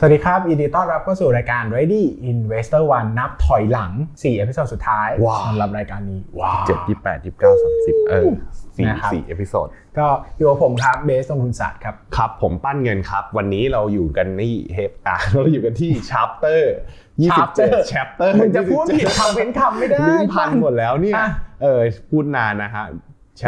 สวัสดีครับยินดีต้อนรับเข้าสู่รายการ Ready Investor One นับถอยหลัง 4 เอพิโซดสุดท้ายว้าวสำหรับรายการนี้ว้าวเจ็ดยี่แปดยี่เก้าสามสิบเออสี่นะครับสี่เอพิโซดก็อยู่กับผมครับเบสตรงทุนศาสตร์ครับ ครับ ผมปั้นเงินครับ วันนี้เราอยู่กันนี่เฮปอะเราอยู่กันที่ chapter ยี่สิบเจ็ด Chapter chapter มึงจะพูดผิดคำเว้นคำไม่ได้ลิ้นพันหมดแล้วเนี่ยอะเออพูดนานนะฮะ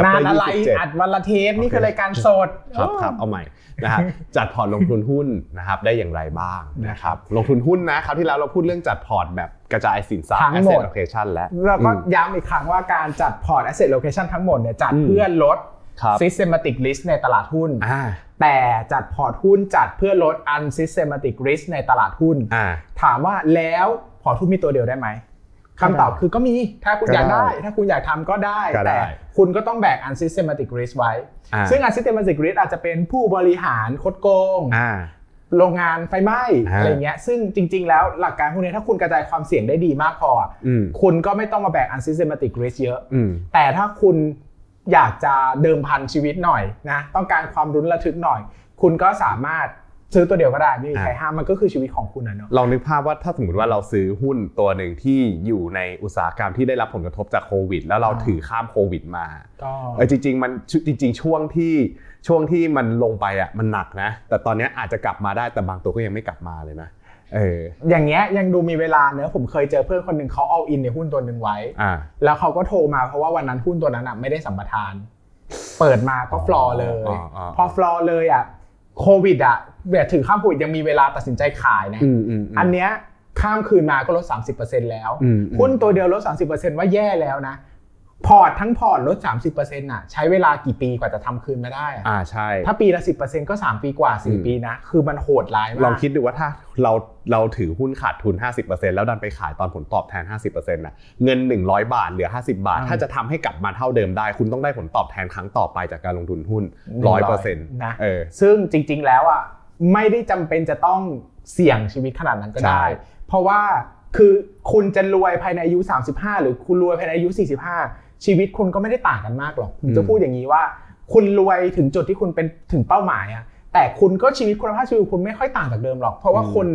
นาน chapter อะไรยี่สิบเจ็ดอัดวันละเทปนี่คือรายการสดครับครับเอาใหม่นะฮะจัดพอร์ตลงทุนหุ้นนะครับได้อย่างไรบ้างนะครับลงทุนหุ้นนะคราวที่แล้วเราพูดเรื่องจัดพอร์ตแบบกระจายสินทรัพย์ทั้งหมด asset allocation แล้วแล้วก็อืมย้ำอีกครั้งว่าการจัดพอร์ต asset location ทั้งหมดเนี่ยจัดอืมเพื่อลดครับ systematic risk ในตลาดหุ้นอ่าแต่จัดพอร์ตหุ้นจัดเพื่อลด unsystematic risk ในตลาดหุ้นอ่าถามว่าแล้วพอร์ตหุ้นมีตัวเดียวได้ไหม คำตอบคือก็มีถ้าคุณก็อยากได้ได้ ถ้าคุณอยากทำก็ได้ก็ได้ แต่คุณก็ต้องแบก unsystematic risk ไว้อ่าซึ่ง unsystematic risk อาจจะเป็นผู้บริหารคดโกงอ่าโรงงานไฟไหม้อ่าอะไรเงี้ยซึ่งจริง ๆ แล้วหลักการพวกนี้ถ้าคุณกระจายความเสี่ยงได้ดีมากพออะอืมคุณก็ไม่ต้องมาแบก unsystematic risk เยอะอืมแต่ถ้าคุณอยากจะเดิมพันชีวิตหน่อยนะต้องการความรุนระทึกหน่อย คุณก็สามารถ ซื้อตัวเดียวก็ได้ไม่มีใครอ่าห้ามมันก็คือชีวิตของคุณนะเนาะลองนึกภาพว่าถ้าสมมติว่าเราซื้อหุ้นตัวหนึ่งที่อยู่ในอุตสาหกรรมที่ได้รับผลกระทบจากโควิด แล้วเราอ่าถือข้ามโควิดมาก็เออจริง ๆ มันจริง ๆ ช่วงที่ช่วงที่มันลงไปอะมันหนักนะ แต่ตอนเนี้ยอาจจะกลับมาได้แต่บางตัวก็ยังไม่กลับมาเลยนะเอออย่างเงี้ยยังดูมีเวลาเนอะผมเคยเจอเพื่อนคนหนึ่งเขาเอาอินในหุ้นตัวหนึ่งไว้อ่าแล้วเขาก็โทรมาเพราะว่าวันนั้นหุ้นตัวนั้นอะไม่ได้สัมปทาน เปิดมาก็ฟลอร์เลยอ๋ออ๋อพอฟลอร์เลยอะ โควิดอะแบบถึงข้ามโควิดยังมีเวลาตัดสินใจขายนะ อืมอืมมอันเนี้ยข้ามคืนมาก็ลด 30%แล้วอืมหุ้นตัวเดียวลด 30%ว่าแย่แล้วนะ พอร์ตทั้งพอร์ตลด 30%น่ะใช้เวลากี่ปีกว่าจะทำคืนมาได้อะอ่าใช่ ถ้าปีละ 10%ก็ 3 ปีกว่าอืม4ปีนะ คือมันโหดร้ายมาก ลองคิดดูว่าถ้าเราเราถือหุ้นขาดทุน 50%แล้วดันไปขายตอนผลตอบแทน 50%น่ะเงิน 100 บาทเหลือ 50 บาทอืมถ้าจะทำให้กลับมาเท่าเดิมได้ คุณต้องได้ผลตอบแทนครั้งต่อไปจากการลงทุนหุ้น 100%นะเออซึ่งจริง ๆ แล้วอะไม่ได้จำเป็นจะต้องเสี่ยงชีวิตขนาดนั้นก็ได้ใช่เพราะว่าคือคุณจะรวยภายในอายุ 35 หรือคุณรวยภายในอายุ 45 ชีวิตคุณก็ไม่ได้ต่างกันมากหรอกผมจะพูดอย่างนี้ว่า คุณรวยถึงจุดที่คุณเป็นถึงเป้าหมายอะแต่คุณก็ชีวิตคุณภาพชีวิตคุณไม่ค่อยต่างจากเดิมหรอก เพราะว่าอืมคน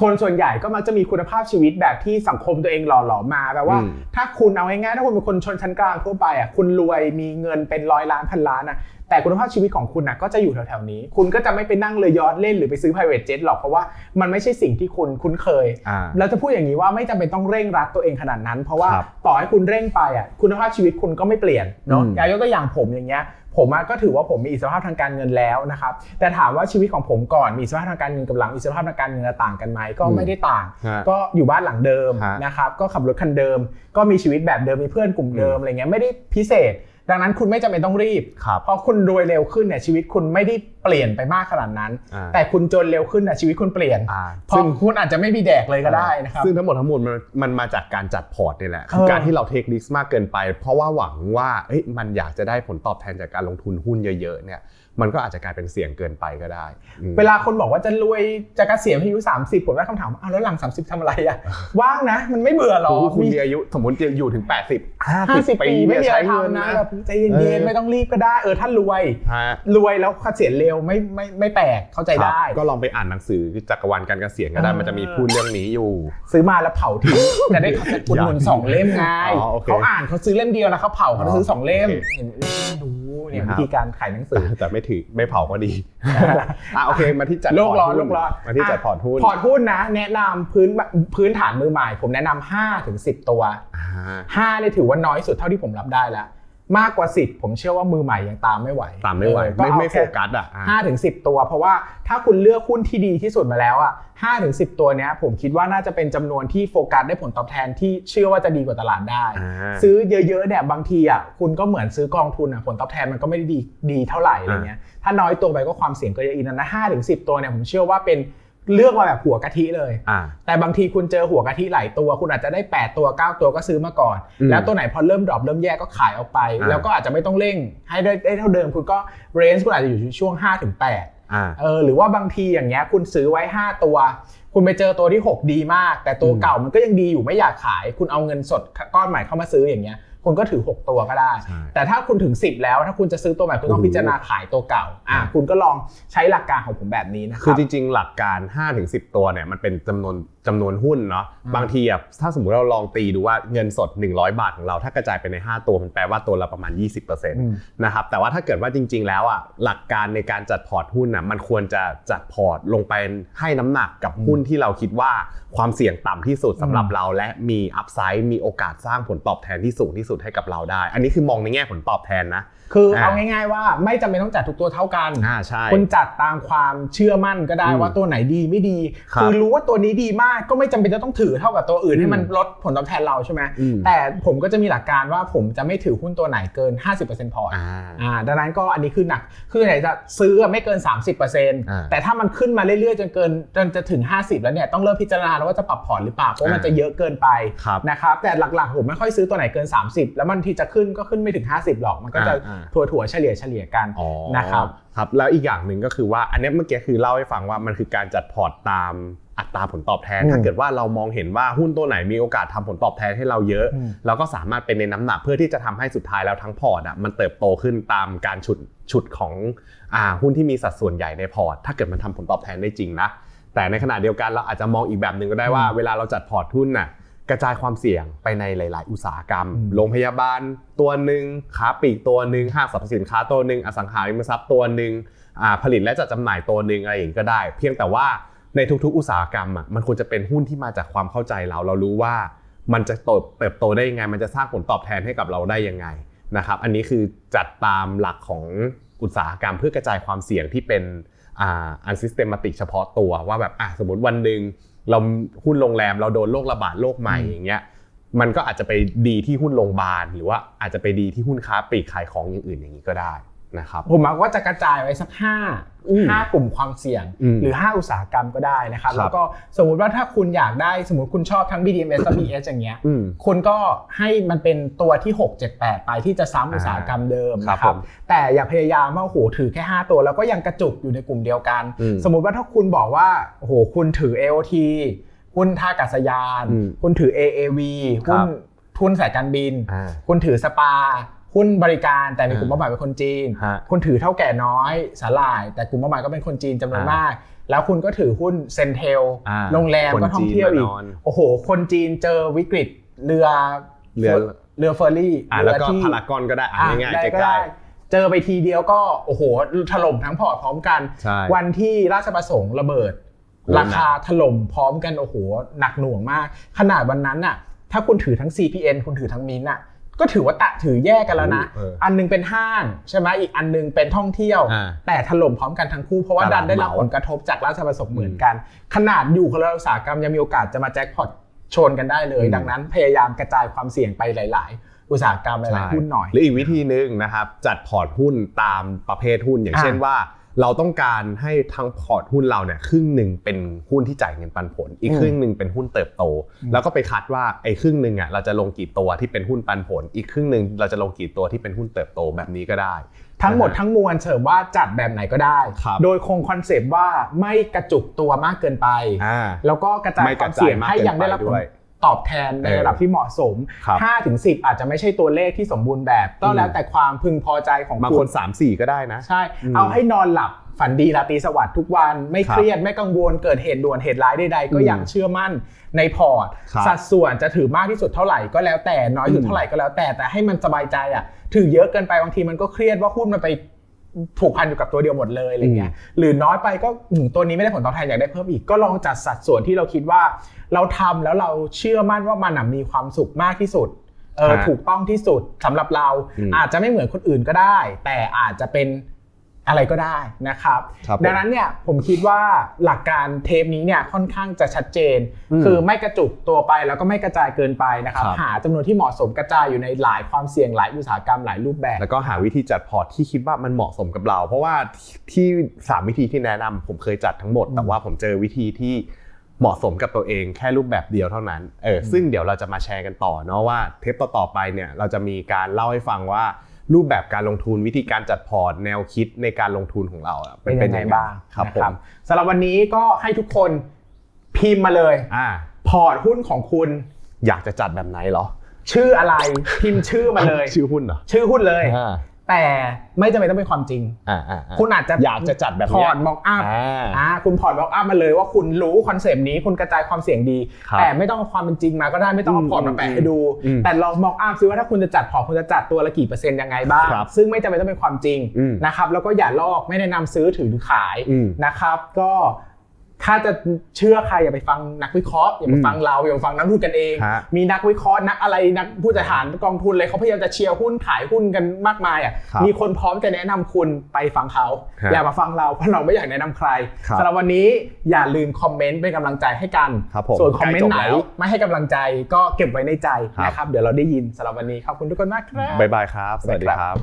คนส่วนใหญ่ก็มักจะมีคุณภาพชีวิตแบบที่สังคมตัวเองหล่อหลอมมาแปลว่าอืมถ้าคุณเอาง่ายๆถ้าคุณเป็นคนชนชั้นกลางทั่วไปอะคุณรวยมีเงินเป็นร้อยล้านพันล้านอะแต่คุณภาพชีวิตของคุณน่ะก็จะอยู่แถวๆนี้ คุณก็จะไม่ไปนั่งเรือยอทเล่นหรือไปซื้อ private jet หรอกเพราะว่ามันไม่ใช่สิ่งที่คุณคุ้นเคยอ่าเราจะพูดอย่างนี้ว่าไม่จำเป็นต้องเร่งรัดตัวเองขนาดนั้น เพราะว่าครับต่อให้คุณเร่งไปอะคุณภาพชีวิตคุณก็ไม่เปลี่ยนเนาะอืมอย่างยกตัวอย่างผมอย่างเงี้ย ผมอะก็ถือว่าผมมีอิสรภาพทางการเงินแล้วนะครับ แต่ถามว่าชีวิตของผมก่อนมีอิสรภาพทางการเงินกับหลังมีอิสรภาพทางการเงินต่างกันไหมก็ไม่ได้ต่างฮะก็อยู่บ้านหลังเดิมฮะนะครับ ก็ขับรถคันเดิม ก็มีชีวิตแบบเดิมมีเพื่อนกลุ่มเดิมอะไรเงี้ยไม่ได้พิเศษ ดังนั้นคุณไม่จำเป็นต้องรีบ ครับเพราะคุณรวยเร็วขึ้นเนี่ยชีวิตคุณไม่ได้เปลี่ยนไปมากขนาดนั้น อ่า แต่คุณจนเร็วขึ้นน่ะชีวิตคุณเปลี่ยนอ่าเพราะคุณอาจจะไม่มีแดกเลยก็ได้นะครับ ซึ่งทั้งหมดทั้งมวลมันมันมาจากการจัดพอร์ตนี่แหละคือเออ การที่เราเทคริสมากเกินไป เพราะว่าหวังว่าเอ้ยมันอยากจะได้ผลตอบแทนจากการลงทุนหุ้นเยอะๆเนี่ย มันก็อาจจะกลายเป็นเสี่ยงเกินไปก็ได้อืมเวลาคนบอกว่าจะรวยจะเกษียณอายุ 30 ผมได้คำถามว่าอ้าวแล้วหลัง 30ทำอะไรอะ ว่างนะ มันไม่เบื่อหรอโอ้โหคุณมีมีอายุสมมติจะอยู่ถึง 80ห้าสิบ50ปีปีไม่เนี่ยมีอะใช้ไรเงินทำนะนะแบบใจเย็นเออๆไม่ต้องรีบก็ได้เออถ้ารวยฮะรวยแล้วเกษียณเร็วไม่ไม่ไม่แปลกเข้าใจครับได้ ก็ลองไปอ่านหนังสือจักรวาลการเกษียณก็ได้เออมันจะมีพูดเรื่องนี้อยู่ ซื้อมาแล้วเผาทิ้งจะได้อุดหนุนสองเล่มไงอ๋อโอเคเขาอ่านเขาซื้อเล่มเดียวแล้วเขาเผาเขาซื้อสองเล่มโอเคเห็นดูเนี่ยครับวิธีการขายหนังสือแต่ไม่ถือไม่เผาก็ดีอะโอเคมาที่จัดโลกร้อนพโลหุ้กร้อนมาที่จัดพอร์ตหุ้นพอร์ตหุ้นนะ แนะนำพื้นพื้นฐานมือใหม่ ผมแนะนำ5ถึง10 ตัว อ่า 5เนี่ยถือว่าน้อยสุดเท่าที่ผมรับได้แล้ว มากกว่า 10 ผมเชื่อว่ามือใหม่ยังตามไม่ไหวตามไม่ไหวเออก็ไม่เอาไม่แค่โฟกัสอะอะห้าถึงสิตัว เพราะว่าถ้าคุณเลือกหุ้นที่ดีที่สุดมาแล้วอะห้าถึงสิตัวเนี้ยผมคิดว่าน่าจะเป็นจำนวนที่โฟกัสได้ผลตอบแทนที่เชื่อว่าจะดีกว่าตลาดได้อ่าซื้อเยอะๆเนี่ยบางทีอะคุณก็เหมือนซื้อกองทุนอะผลตอบแทนมันก็ไม่ได้ดีดีเท่าไหร่อะไรเงี้ยถ้าน้อยตัวไปก็ความเสี่ยงก็เยอะอีกนะห้าถึงสิตัวเนี่ยผมเชื่อว่าเป็น เลือกมาแบบหัวกะทิเลย อ่า แต่บางทีคุณเจอหัวกะทิหลายตัว คุณอาจจะได้ 8 ตัว 9 ตัวก็ซื้อมาก่อน อืมแล้วตัวไหนพอเริ่มดรอปเริ่มแย่ก็ขายออกไป อ่า แล้วก็อาจจะไม่ต้องเร่งให้ได้ได้เท่าเดิมคุณก็เรนจ์คุณอาจจะอยู่ที่ช่วง5-8ถึงอ่า เออหรือว่าบางทีอย่างเงี้ยคุณซื้อไว้ 5 ตัว คุณไปเจอตัวที่ 6 ดีมาก แต่ตัวอืม เก่ามันก็ยังดีอยู่ไม่อยากขาย คุณเอาเงินสดก้อนใหม่เข้ามาซื้ออย่างเงี้ยผ คุณก็ถือ 6 ตัวก็ได้ใช่แต่ถ้าคุณถึง 10 แล้วถ้าคุณจะซื้อตัวใหม่คุณต้องโอ้โหพิจารณาขายตัวเก่าอะอ่าคุณก็ลองใช้หลักการของผมแบบนี้นะคคือรับจริง ๆ หลักการ5-10 ตัวเนี่ยมันเป็นจำนวนจำนวนหุ้นเนาะอืมบางทีอะถ้าสมมติเราลองตีดูว่าเงินสด 100 บาทของเราถ้ากระจายไปใน 5 ตัวมันแปลว่าตัวละประมาณ 20%อืมนะครับแต่ว่าถ้าเกิดว่าจริง ๆ แล้วอะหลักการในการจัดพอร์ตหุ้นอะมันควรจะจัดพอร์ตลงไปให้น้ำหนักกับหุ้นที่เราคิดว่าความเสี่ยงต่ำที่สุดสำหรับอืมเราและมีอัพไซด์มีโอกาสสร้างผลตอบแทนที่สูงที่สุดให้กับเราได้ อันนี้คือมองในแง่ผลตอบแทนนะ คือเอาง่ายๆว่าไม่จำเป็นต้องจัดทุกตัวเท่ากันอ่าใช่คุณจัดตามความเชื่อมั่นก็ได้อืมว่าตัวไหนดีไม่ดีครับคือรู้ว่าตัวนี้ดีมากก็ไม่จำเป็นจะต้องถือเท่ากับตัวอื่นอืมให้มันลดผลตอบแทนเราใช่ไหมอืมแต่ผมก็จะมีหลักการว่าผมจะไม่ถือหุ้นตัวไหนเกิน 50%พอร์ตอ่าอ่าดังนั้นก็อันนี้คือหนัก คือไหนจะซื้อไม่เกินอ่า30%แต่ถ้ามันขึ้นมาเรื่อยๆ จนเกินจนจะถึง 50 แล้วเนี่ยต้องเริ่มพิจารณาแล้วว่าจะปรับพอร์ตหรือเปล่าเพราะมันอ่าจะเยอะเกินไปครับนะครับแต่หลักๆผมไม่ค่อยซื้อตัวไหนเกิน 30แล้วมันที่จะขึ้นก็ขึ้นไม่ถึง 50 หรอก มันก็จะอ่า ถั่วๆเฉลี่ยเฉลี่ยๆกัน อ๋อนะครับครับแล้วอีกอย่างหนึ่งก็คือว่าอันเนี้ยเมื่อกี้คือเล่าให้ฟังว่ามันคือการจัดพอร์ตตามอัตราผลตอบแทน อืมถ้าเกิดว่าเรามองเห็นว่าหุ้นตัวไหนมีโอกาสทำผลตอบแทนให้เราเยอะ อืม เราก็สามารถเป็นในน้ำหนักเพื่อที่จะทำให้สุดท้ายแล้วทั้งพอร์ตอะมันเติบโตขึ้นตามการฉุดฉุดของอ่าหุ้นที่มีสัดส่วนใหญ่ในพอร์ต ถ้าเกิดมันทำผลตอบแทนได้จริงนะแต่ในขณะเดียวกันเราอาจจะมองอีกแบบหนึ่งก็ได้ว่าอืมเวลาเราจัดพอร์ตหุ้นน่ะ กระจายความเสี่ยงไปในหลาย ๆ อุตสาหกรรมอืมโรงพยาบาลตัวหนึ่งค้าปลีกตัวหนึ่งห้างสรรพสินค้าตัวหนึ่งอสังหาริมทรัพย์ตัวหนึ่งอ่าผลิตและจัดจำหน่ายตัวหนึ่งอะไรอย่างนี้ก็ได้ เพียงแต่ว่าในทุก ๆ อุตสาหกรรมอะมันควรจะเป็นหุ้นที่มาจากความเข้าใจเราเรารู้ว่ามันจะเติบเติบโตได้ยังไง มันจะสร้างผลตอบแทนให้กับเราได้ยังไงนะครับอันนี้คือจัดตามหลักของอุตสาหกรรมเพื่อกระจายความเสี่ยงที่เป็นอ่าอันซิสเตมติกเฉพาะตัวว่าแบบอะสมมติวันหนึ่ง เราหุ้นโรงแรมเราโดนโรคระบาดโรคใหม่อืมอย่างเงี้ยมันก็อาจจะไปดีที่หุ้นโรงพยาบาลหรือว่าอาจจะไปดีที่หุ้นค้าปลีกขายของอย่างอื่นอย่างนี้ก็ได้ นะครับผมมักว่าจะกระจายไว้สักห้าอืมห้ากลุ่มความเสี่ยงอืมหรือ 5 อุตสาหกรรมก็ได้นะครับครับแล้วก็สมมุติว่าถ้าคุณอยากได้สมมติคุณชอบทั้ง BDMs และ BS อย่างเงี้ยอืมคุณก็ให้มันเป็นตัวที่ 6 7 8 ไปที่จะซ้ำอุตสาหกรรมเดิมครับนะครัผบมแต่อย่าพยายามว่าโอ้โหถือแค่ 5 ตัวแล้วก็ยังกระจุกอยู่ในกลุ่มเดียวกันอืมสมมุติว่าถ้าคุณบอกว่าโอ้โหคุณถือ AOT หุ้นท่าอากาศยานอืมคุณถือ AAV ครัหุ้บนทุนสายการบินอ่าคุณถือสปา หุ้นบริการแต่มีกลุ่มอ่าเป้าหมายเป็นคนจีนฮะคุณถือเท่าแก่น้อยสาหร่าย แต่กลุ่มเป้าหมายก็เป็นคนจีนจำนวนอ่ามมาก แล้วคุณก็ถือหุ้นเซนเทลอ่าโรงแรมคนก็ท่องเที่ยวอีกจีนมานอนโอ้โห คนจีนเจอวิกฤตเรือเรือเรือเฟอร์รี่อ่าเรืแล้วก็ที่พารากอนก็ได้อ่าอะง่ายได้ๆก็ใกล้ได้เจอไปทีเดียวก็โอ้โหถล่มทั้งพอร์ตพร้อมกันใช่วันที่ราชประสงค์ระเบิดโอ้ราคาถล่มพร้อมกันโอ้โหหนักหน่วงมาก ขนาดวันนั้นน่ะถ้าคุณถือทั้ง CPN คุณถือทั้งมินท์น่ะ ก็ถือว่าตะถือแยกกันแล้วนะ เอออันหนึงเป็นห้างใช่ไหมอีกอันหนึงเป็นท่องเที่ยว อ่าแต่ถล่มพร้อมกันทั้งคู่เพราะว่าตดัลาดนได้รับเหมาผลกระทบจากราชประสงค์เหมือนกัน ขนาดอยู่คนละอุตสาหกรรมยังมีโอกาสจะมาแจ็คพอตชนกันได้เลย อืม ดังนั้นพยายามกระจายความเสี่ยงไปหลาย ๆ อุตสาหกรรมหลายๆหุ้นหน่อย หรืออีกวิธีหนึ่งนะครับจัดพอร์ตหุ้นตามประเภทหุ้นอย่างอ่าเช่นว่า เราต้องการให้ทั้งพอร์ตหุ้นเราเนี่ยครึ่งหนึ่งเป็นหุ้นที่จ่ายเงินปันผล อีกอืมครึ่งหนึ่งเป็นหุ้นเติบโตอืมแล้วก็ไปคัดว่าไอ้ครึ่งหนึ่งอะเราจะลงกี่ตัวที่เป็นหุ้นปันผล อีกครึ่งหนึ่งเราจะลงกี่ตัวที่เป็นหุ้นเติบโตแบบนี้ก็ได้ ทั้งหมดนะฮะทั้งมวลเสริมว่าจัดแบบไหนก็ได้ครับโดยคงคอนเซปต์ว่าไม่กระจุกตัวมากเกินไปอ่าแล้วก็กระจายไม่คกวาระมจายเสี่ยงมากให้ยังได้รับเกินผไปลด้วย ตอบแทนในเออระดับที่เหมาะสมครับ5ถึง 10 อาจจะไม่ใช่ตัวเลขที่สมบูรณ์แบบ ก็อืมแล้วแต่ความพึงพอใจของบางคุคนณสามสี่ก็ได้นะ ใช่อืมเอาให้นอนหลับฝันดีราตรีสวัสดิ์ทุกวันไม่ครับเครียดไม่กังวลเกิดเหตุด่วนเหตุร้ายใดๆก็อืมยังเชื่อมั่นในพอร์ตครับสัดส่วนจะถือมากที่สุดเท่าไหร่ก็แล้วแต่น้อยสุดอืมเท่าไหร่ก็แล้วแต่แต่ให้มันสบายใจอะถือเยอะเกินไปบางทีมันก็เครียดว่าหุ้นมันไป ผูกพันอยู่กับตัวเดียวหมดเลยอะไรเงี้ยหรือน้อยไปก็อืมตัวนี้ไม่ได้ผลตอบแทนอยากได้เพิ่มอีกก็ลองจัดสัดส่วนที่เราคิดว่า เราทำแล้วเราเชื่อมั่นว่ามันน่ะมีความสุขมากที่สุดเออฮะถูกต้องที่สุดสำหรับเราอืมอาจจะไม่เหมือนคนอื่นก็ได้ แต่อาจจะเป็น อะไรก็ได้นะครับครับผมดังนั้นเนี่ยผมคิดว่าหลักการเทปนี้เนี่ยค่อนข้างจะชัดเจน อืมคือไม่กระจุกตัวไปแล้วก็ไม่กระจายเกินไปนะครับครับ หาจำนวนที่เหมาะสมกระจายอยู่ในหลายความเสี่ยงหลายอุตสาหกรรมหลายรูปแบบ แล้วก็หาวิธีจัดพอร์ตที่คิดว่ามันเหมาะสมกับเรา เพราะว่าที่สามวิธีที่แนะนำผมเคยจัดทั้งหมด แต่ว่าผมเจอวิธีที่เหมาะสมกับตัวเองแค่รูปแบบเดียวเท่านั้นเออซึ่งเดี๋ยวเราจะมาแชร์กันต่อเนาะว่าเทปต่อๆไปเนี่ยเราจะมีการเล่าให้ฟังว่า รูปแบบการลงทุนวิธีการจัดพอร์ตแนวคิดในการลงทุนของเราอะเป็นยังไงบ้างครับนะผมสำหรับวันนี้ก็ให้ทุกคนพิมพ์มาเลยอ่าพอร์ตหุ้นของคุณอยากจะจัดแบบไหนเหรอ ชื่ออะไรพิมพ์ชื่อมาเลย ชื่อหุ้นเหรอชื่อหุ้นเลยอ่า แต่ไม่จำเป็นต้องเป็นความจริง อ่าอ่าอ่าคุณอาจจะอยากจะจัดแบบพเนี้อยร์ตบ็อกอัพอ่าอ่าคุณพอร์ตบ็อกอัพมาเลยว่าคุณรู้คอนเซปต์นี้คุณกระจายความเสี่ยงดี ครับแต่ไม่ต้องเอาความเป็นจริงมาก็ได้ไม่ต้องเอาอืมพอร์ตมาแปะให้ดู อืมแต่ลองบ็อกอัพซิว่าถ้าคุณจะจัดพอร์ตคุณจะจัดตัวละกี่เปอร์เซ็นต์ยังไงบ้างครับซึ่งไม่จำเป็นต้องเป็นความจริงอืมนะครับแล้วก็อย่าลอกไม่แนะนำซื้อถือหรือขายอืม นะครับ ก็ ถ้าจะเชื่อใครอย่าไปฟังนักวิเคราะห์อย่าไปอืมฟังเราอย่าไปฟังนักลงทุนกันเอง ฮะมีนักวิเคราะห์นักอะไรนักผู้จัดการกองทุนเลยเขาพยายามจะเชียร์หุ้นขายหุ้นกันมากมายอะครับมีคนพร้อมจะแนะนำคุณไปฟังเขา ฮะอย่ามาฟังเราเพราะเราไม่อยากแนะนำใครครับสำหรับวันนี้อย่าลืมคอมเมนต์เป็นกำลังใจให้กันครับผมส่วนคอมเมนต์ไหนใกล้จบแล้ว ไม่ให้กำลังใจก็เก็บไว้ในใจครับนะครับเดี๋ยวเราได้ยินสำหรับวันนี้ขอบคุณทุกคนมากครับ บ๊ายบายครับ สวัสดีครับ